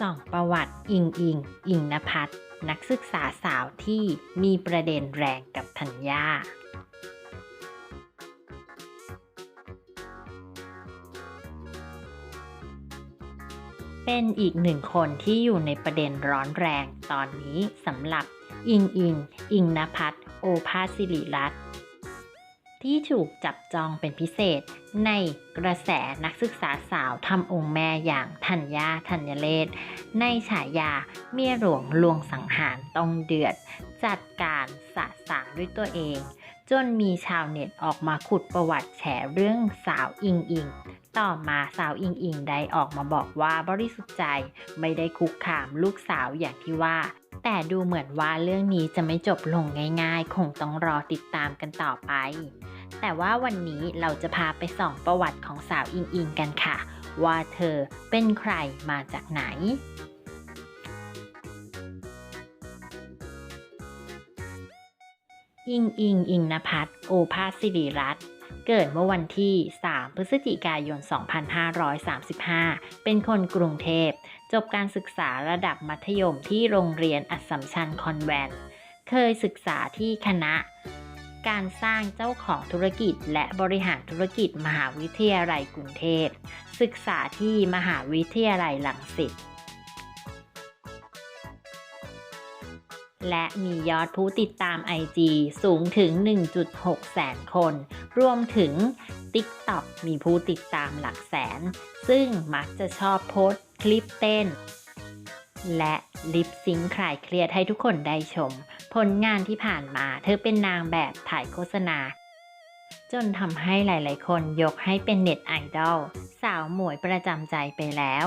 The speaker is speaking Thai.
ส่องประวัติอิงอิง อิงนภัทรนักศึกษาสาวที่มีประเด็นแรงกับธัญญาเป็นอีกหนึ่งคนที่อยู่ในประเด็นร้อนแรงตอนนี้สำหรับอิงอิง อิงนภัทรโอภาสสิริรัตน์ ที่ถูกจับจองเป็นพิเศษ ในกระแสนักศึกษาสาวทำองค์แม่อย่างธัญญาธัญเลศในฉายาเมียหลวงลวงสังหารต้องเดือด จัดการสะสางด้วยตัวเอง จนมีชาวเน็ตออกมาขุดประวัติแฉเรื่องสาวอิงอิงต่อมาสาวอิงอิงได้ออกมาบอกว่าบริสุทธิ์ใจไม่ได้คุกคามลูกสาวอย่างที่ว่า แต่ดูเหมือนว่าเรื่องนี้จะไม่จบลงง่ายๆ คงต้องรอติดตามกันต่อไป แต่ว่าวันนี้เราจะพาไปส่องประวัติของสาวอิงอิงกันค่ะ ว่าเธอเป็นใครมาจากไหนอิงอิงอิงนภัทรโอภาสสิริรัตน์ เกิดเมื่อวันที่ 3 พฤศจิกายน 2535 เป็นคนกรุงเทพ จบการศึกษาระดับมัธยมที่โรงเรียนอัสสัมชัญคอนแวนต์เคยศึกษาที่คณะ การสร้างเจ้าของธุรกิจและบริหารธุรกิจมหาวิทยาลัยกรุงเทพ ศึกษาที่มหาวิทยาลัยหลังสิต และมียอดผู้ติดตาม IG สูงถึง 1.6 แสนคน รวมถึง TikTok มีผู้ติดตามหลักแสน ซึ่งมักจะชอบโพสคลิปเต้น และลิปซิงค์คลายเครียดให้ทุกคนได้ชม ผลงานที่ผ่านมาเธอเป็นนางแบบถ่ายโฆษณา จนทำให้หลาย ๆ คนยกให้เป็นเน็ตไอดอลสาวหมวยประจำใจไปแล้ว